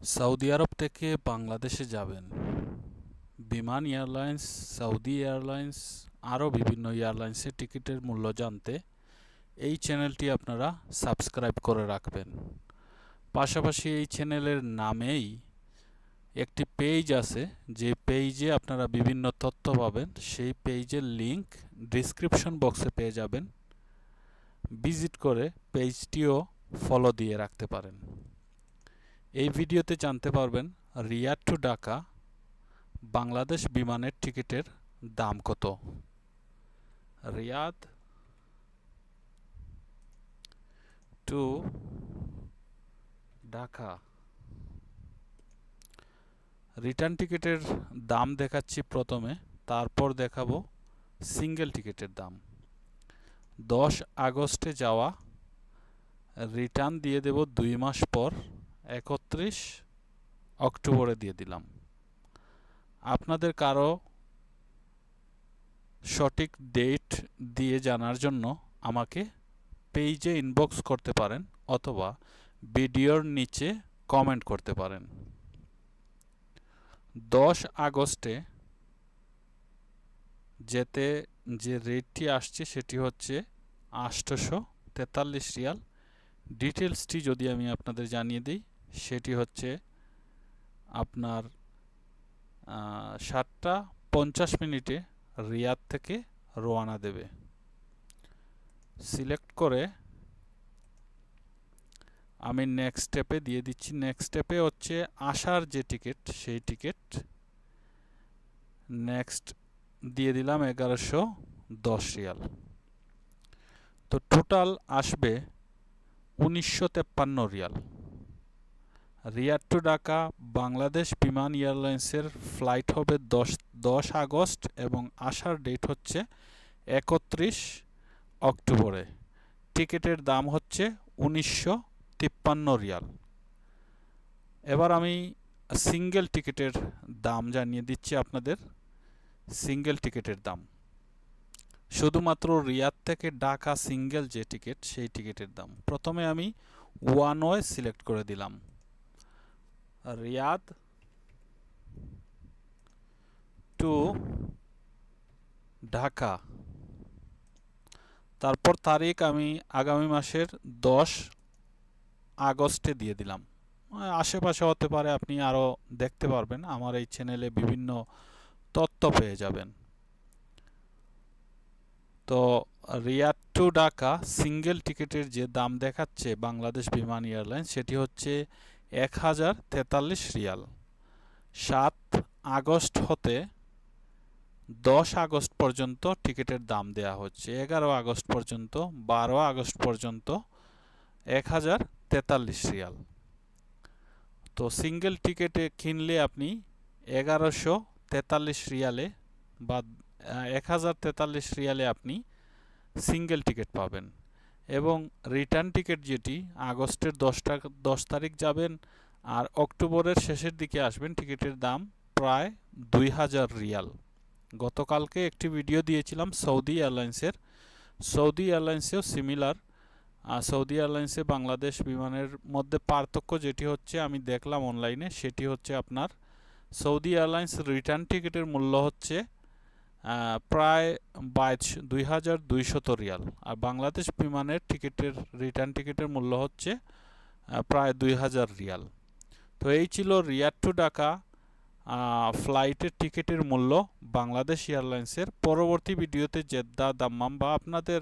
Saudi আরব থেকে বাংলাদেশে যাবেন। বিমান এয়ারলাইন্স, সৌদি এয়ারলাইন্স, আরও বিভিন্ন এয়ারলাইন্সের টিকিটের মূল্য জানতে এই চ্যানেলটি আপনারা সাবস্ক্রাইব করে রাখবেন। পাশাপাশি এই চ্যানেলের নামেই একটি পেজ আছে, যে পেজে আপনারা বিভিন্ন তথ্য পাবেন, সেই পেজের লিংক ডিসক্রিপশন বক্সে পেয়ে যাবেন। ভিজিট করে পেজটিও ফলো দিয়ে রাখতে পারেন। এই ভিডিওতে জানতে পারবেন রিয়াদ টু ঢাকা বাংলাদেশ বিমানের টিকিটের দাম কত। রিয়াদ টু ঢাকা। রিটার্ন টিকিটের দাম দেখাচ্ছি প্রথমে, তারপর দেখাবো সিঙ্গেল টিকিটের দাম। দশ আগস্টে যাওয়া, রিটার্ন দিয়ে দেব দুই মাস পর। একত্রিশ অক্টোবরে দিয়ে দিলাম। আপনাদের কারও সঠিক ডেট দিয়ে জানার জন্য আমাকে পেজে ইনবক্স করতে পারেন অথবা ভিডিওর নিচে কমেন্ট করতে পারেন। দশ আগস্টে যেতে যে রেটটি আসছে সেটি হচ্ছে আষ্টশো তেতাল্লিশ রিয়াল। ডিটেলসটি যদি আমি আপনাদের জানিয়ে দিই সেটি হচ্ছে আপনার সাতটা পঞ্চাশ মিনিটে রিয়াদ থেকে রোয়ানা দেবে। সিলেক্ট করে আমি নেক্সট স্টেপে দিয়ে দিচ্ছি। নেক্সট স্টেপে হচ্ছে আসার যে টিকিট, সেই টিকিট নেক্সট দিয়ে দিলাম এগারোশো দশ রিয়াল। তো টোটাল আসবে উনিশশো তেপ্পান্ন রিয়াল। রিয়াদ টু ঢাকা, বাংলাদেশ বিমান এয়ারলাইন্সের ফ্লাইট হবে দশ দশ আগস্ট এবং আসার ডেট হচ্ছে একত্রিশ অক্টোবরে। টিকিটের দাম হচ্ছে উনিশশো তিপ্পান্ন রিয়াল। এবার আমি সিঙ্গেল টিকিটের দাম জানিয়ে দিচ্ছি আপনাদের। সিঙ্গেল টিকিটের দাম। শুধুমাত্র রিয়াদ থেকে ঢাকা সিঙ্গেল যে টিকিট, সেই টিকিটের দাম। প্রথমে আমি ওয়ান ওয়ে সিলেক্ট করে দিলাম। রিয়াদ টু ঢাকা তারপর তারিখ আমি আগামী মাসের দশ আগস্টে দিয়ে দিলাম। আশেপাশে হতে পারে আপনি আরও দেখতে পারবেন, আমার এই চ্যানেলে বিভিন্ন তথ্য পেয়ে যাবেন। তো রিয়াদ টু ঢাকা সিঙ্গেল টিকিটের যে দাম দেখাচ্ছে বাংলাদেশ বিমান এয়ারলাইন্স সেটি হচ্ছে এক হাজার তেতাল্লিশ রিয়াল। সাত আগস্ট হতে দশ আগস্ট পর্যন্ত টিকিটের দাম দেয়া হচ্ছে। এগারো আগস্ট পর্যন্ত, বারো আগস্ট পর্যন্ত এক হাজার তেতাল্লিশ রিয়াল। তো সিঙ্গেল টিকিটে কিনলে আপনি এগারোশো তেতাল্লিশ রিয়ালে বা এক হাজার তেতাল্লিশ রিয়ালে আপনি সিঙ্গেল টিকিট পাবেন। এবং রিটার্ন টিকিট যেটি আগস্টের দশটা দশ তারিখ যাবেন আর অক্টোবরের শেষের দিকে আসবেন, টিকিটের দাম প্রায় দুই হাজার রিয়াল। গতকালকে একটি ভিডিও দিয়েছিলাম সৌদি এয়ারলাইন্সের। সৌদি এয়ারলাইন্সেও সিমিলার সৌদি এয়ারলাইন্সে বাংলাদেশ বিমানের মধ্যে পার্থক্য যেটি হচ্ছে, আমি দেখলাম অনলাইনে সেটি হচ্ছে আপনার সৌদি এয়ারলাইন্স রিটার্ন টিকিটের মূল্য হচ্ছে প্রায় বাইশ দুই হাজার দুইশত রিয়াল। আর বাংলাদেশ বিমানের টিকিটের, রিটার্ন টিকিটের মূল্য হচ্ছে প্রায় দুই হাজার রিয়াল। তো এই ছিল রিয়াদ টু ঢাকা ফ্লাইটের টিকিটের মূল্য বাংলাদেশ এয়ারলাইন্সের। পরবর্তী ভিডিওতে জেদ্দা দাম্মাম বা আপনাদের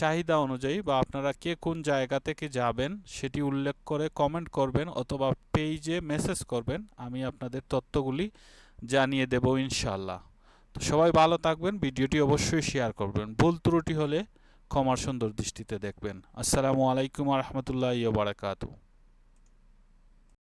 চাহিদা অনুযায়ী বা আপনারা কে কোন জায়গা থেকে যাবেন সেটি উল্লেখ করে কমেন্ট করবেন অথবা পেজে মেসেজ করবেন, আমি আপনাদের তথ্যগুলি জানিয়ে দেব ইনশাল্লাহ তো সবাই ভালো থাকবেন, ভিডিওটি অবশ্যই শেয়ার করবেন। ভুল ত্রুটি হলে ক্ষমার সুন্দর দৃষ্টিতে দেখবেন। আসসালামু আলাইকুম রহমতুল্লাহ বারাকাতু